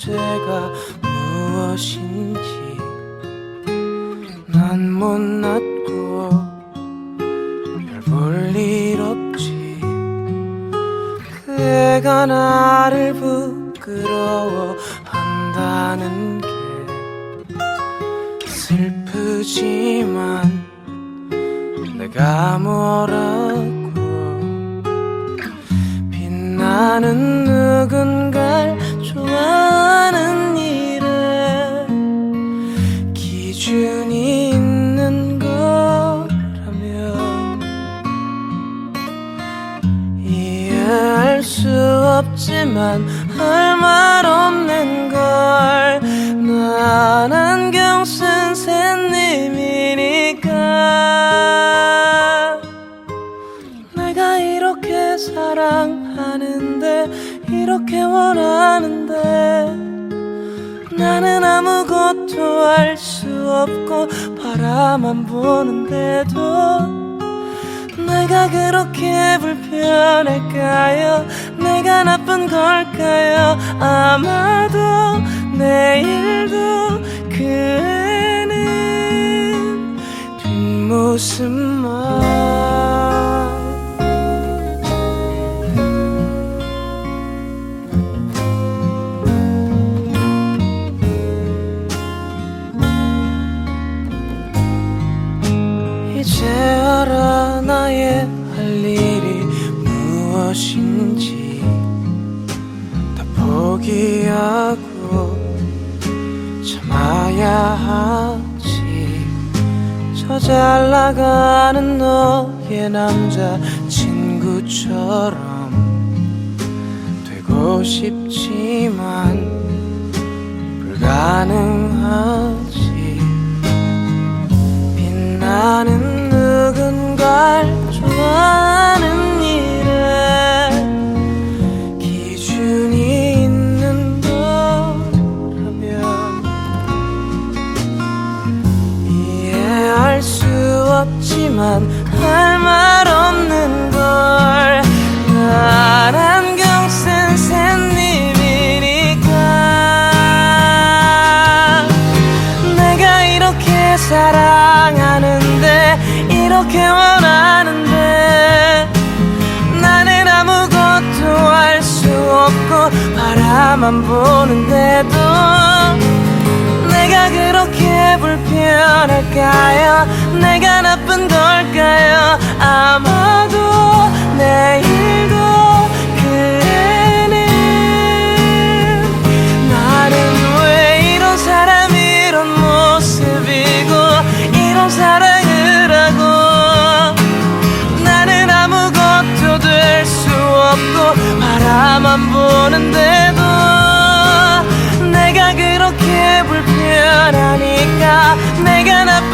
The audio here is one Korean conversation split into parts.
문제가 무엇인지 난 못났고 별볼일 없지. 그애가 나를 부끄러워한다는 게 슬프지만 내가 뭐라고 빛나는 없지만 할 말 없는 걸난 안경 쓴 샌님이니까. 내가 이렇게 사랑하는데 이렇게 원하는데 나는 아무것도 할수 없고 바라만 보는데도 내가 그렇게 불편할까요? 내가 나쁜 걸까요? 아마도 내일도 그 애는 뒷모습만 포기하고 참아야 하지. 저 잘 나가는 너의 남자 친구처럼 되고 싶지만 불가능하지. 빛나는 누군가를 좋아하는 없지만 할 말 없는 걸난 안경 쓴 샌님이니까. 내가 이렇게 사랑하는데 이렇게 원하는데 나는 아무것도 할 수 없고 바라만 보는데도 내가 그렇게 불편할까요? 내가 나쁜 걸까요? 아마도 내일도 그애는 나는 왜 이런 사람 이런 모습이고 이런 사랑을 하고 나는 아무것도 될 수 없고 바라만 보는데 내가 나쁜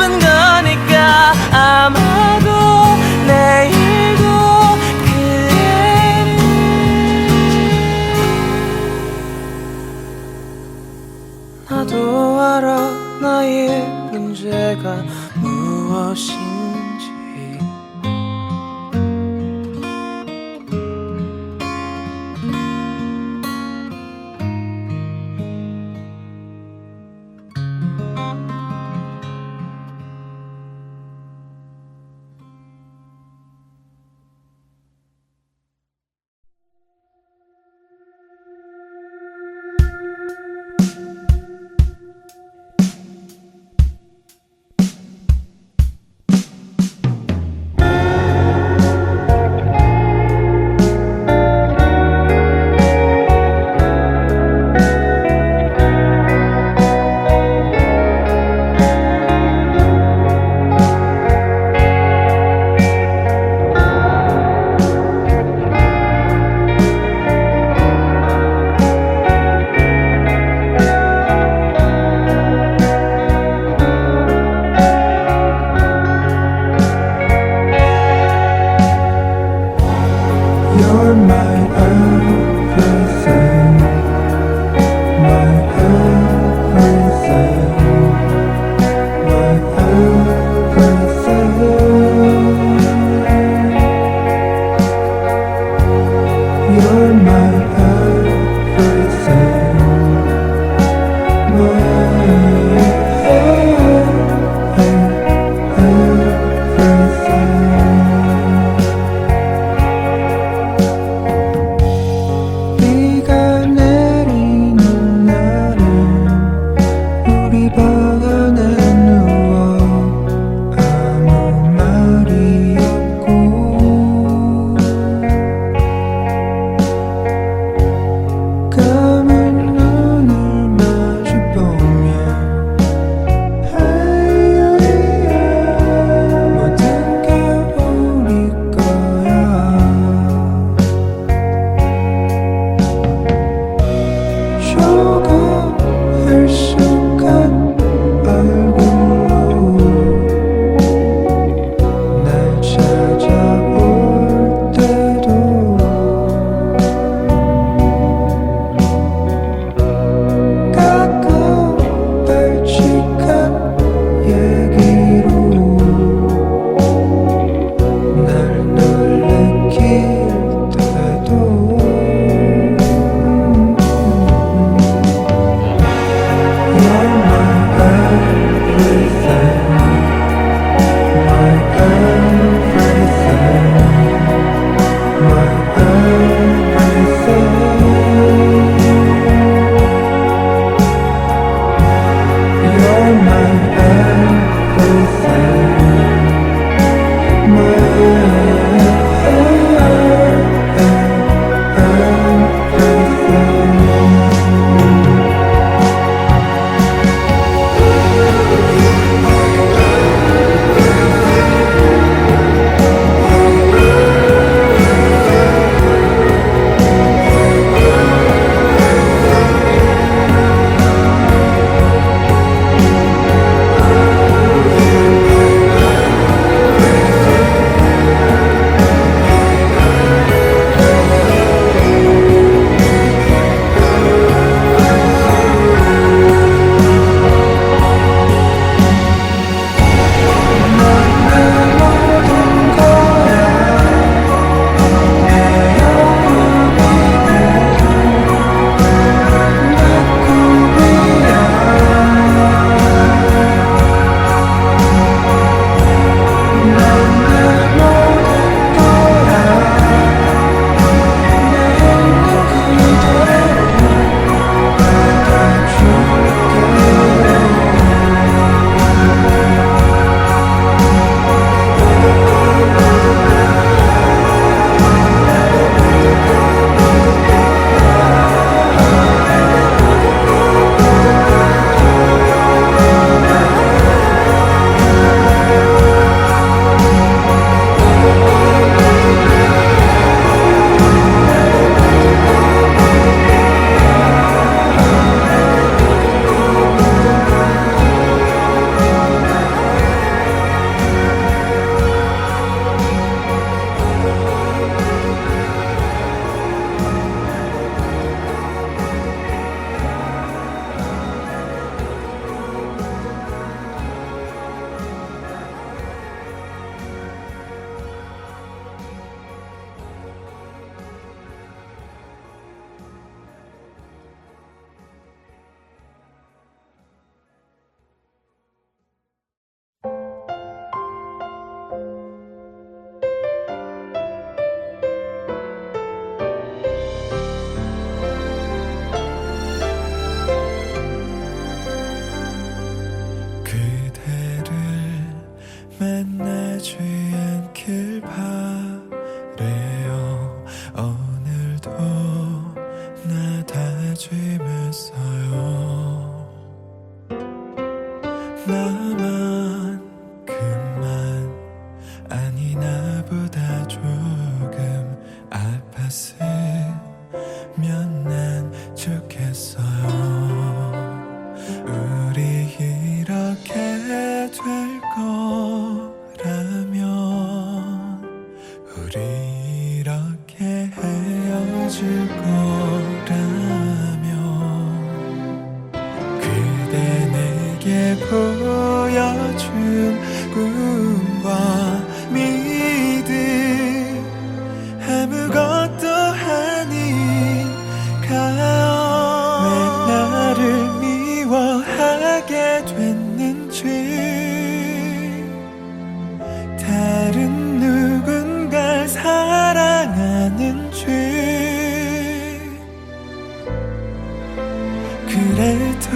No.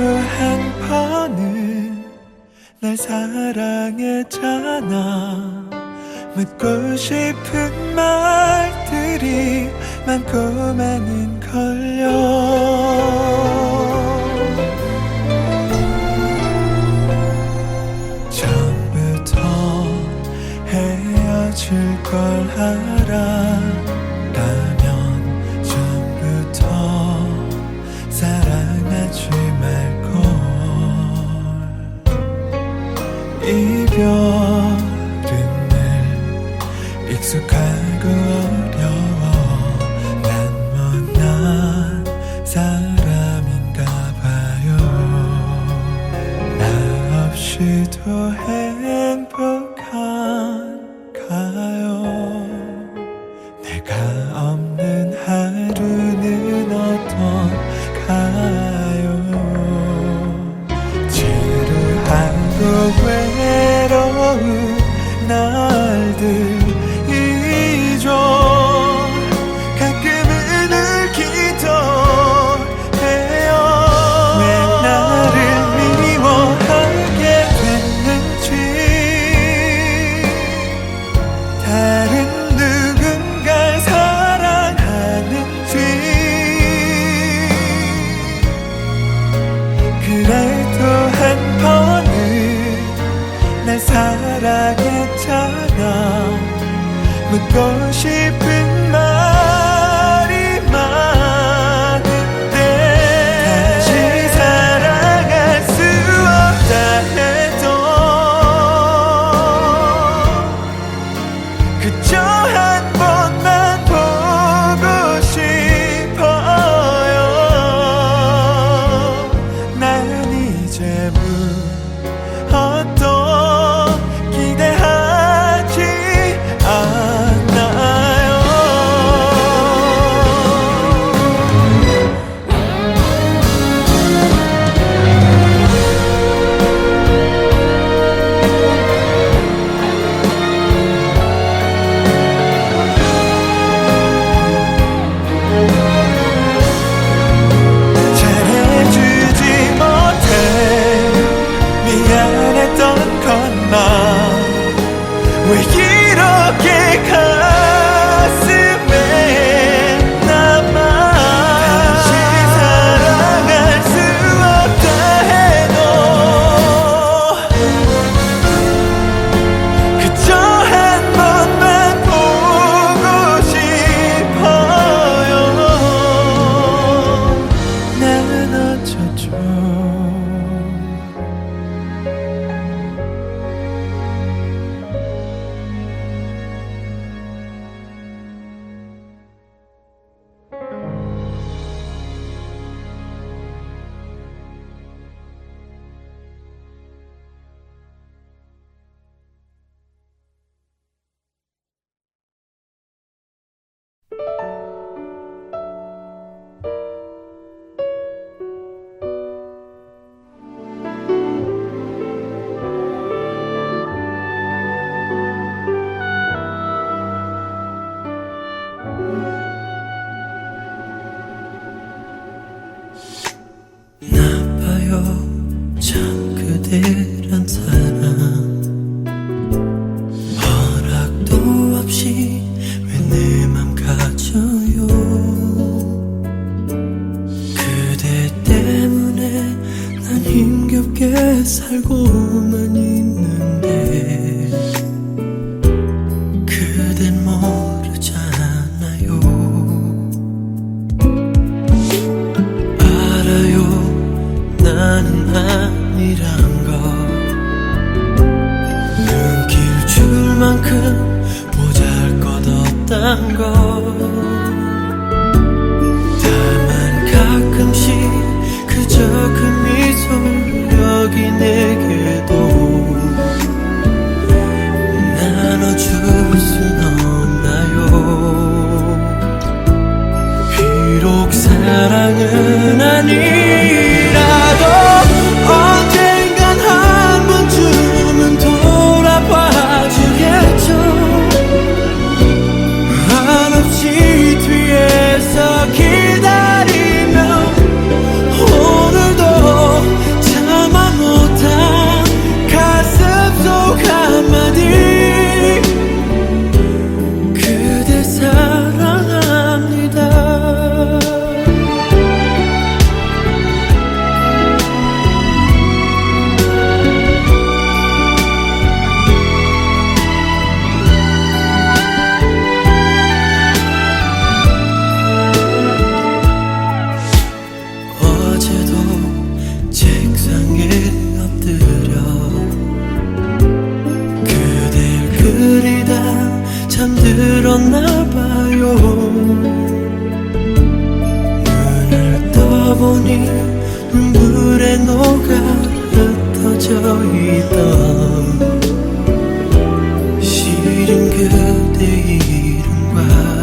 한판은 날 사랑했잖아. 묻고 싶은 말들이 많고 많은 걸요. 처음부터 헤어질 걸 알아. 별은 날 익숙한 날들 this 시린 그대 이름과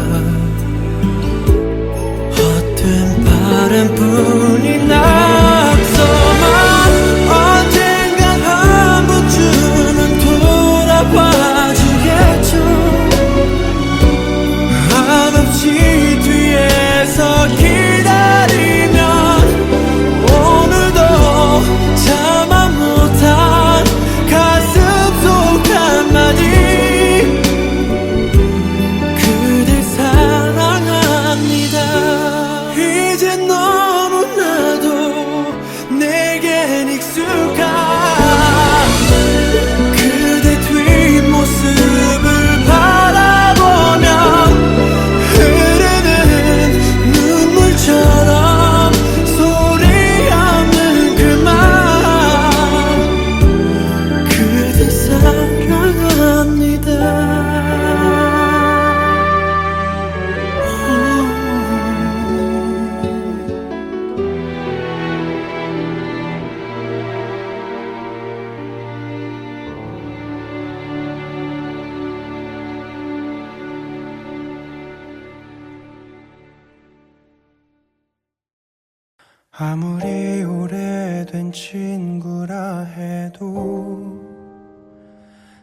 아무리 오래된 친구라 해도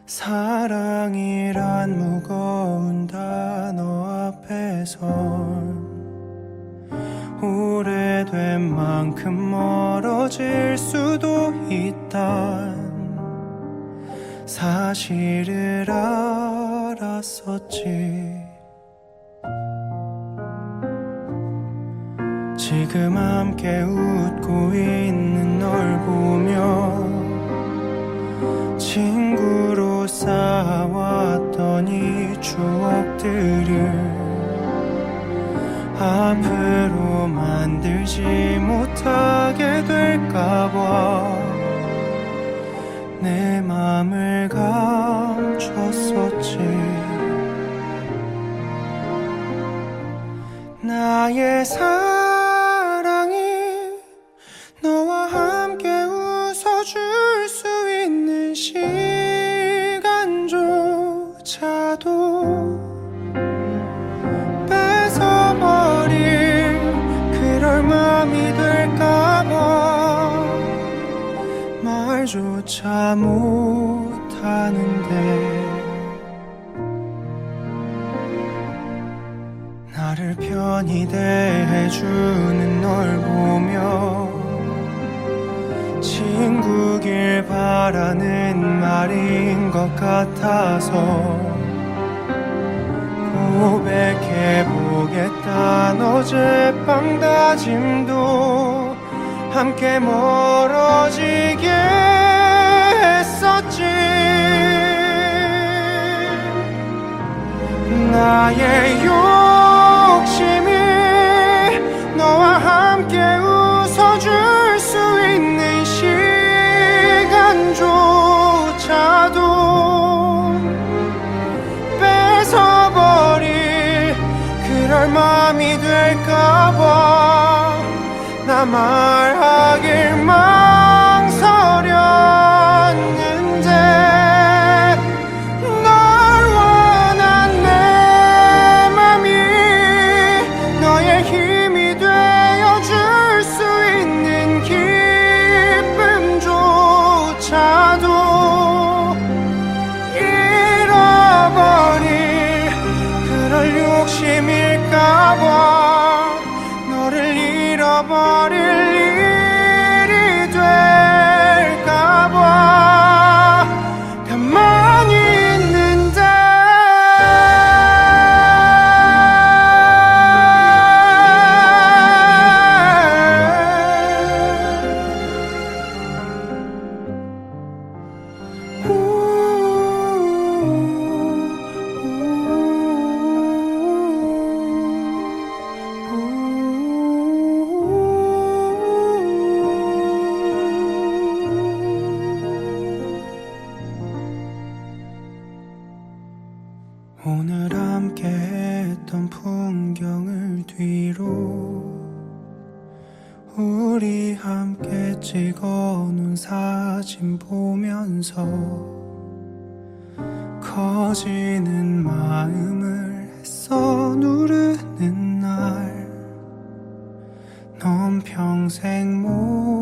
사랑이란 무거운 단어 앞에선 오래된 만큼 멀어질 수도 있단 사실을 알았었지 지금 함께 웃고 있는 널 보며 친구로 쌓아왔던 이 추억들을 앞으로 만들지 못하게 될까봐 내 맘을 감췄었지. 나의 사 말조차 못하는데 나를 편히 대해주는 널 보며 친구길 바라는 말인 것 같아서 고백해보겠단 어젯밤 다짐도 함께 멀어지게 했었지. 나의 욕심이 너와 함께 웃어줄 수 있는 시간조차도 뺏어버릴 그럴 마음이 될까봐. 나 말하길 망설였는데 널 원한 내 맘이 너의 힘이 되어줄 수 있는 기쁨조차도 잃어버릴 그럴 욕심일까봐 오늘 함께 했던 풍경을 뒤로 우리 함께 찍어놓은 사진 보면서 커지는 마음을 애써 누르는 날. 넌 평생 못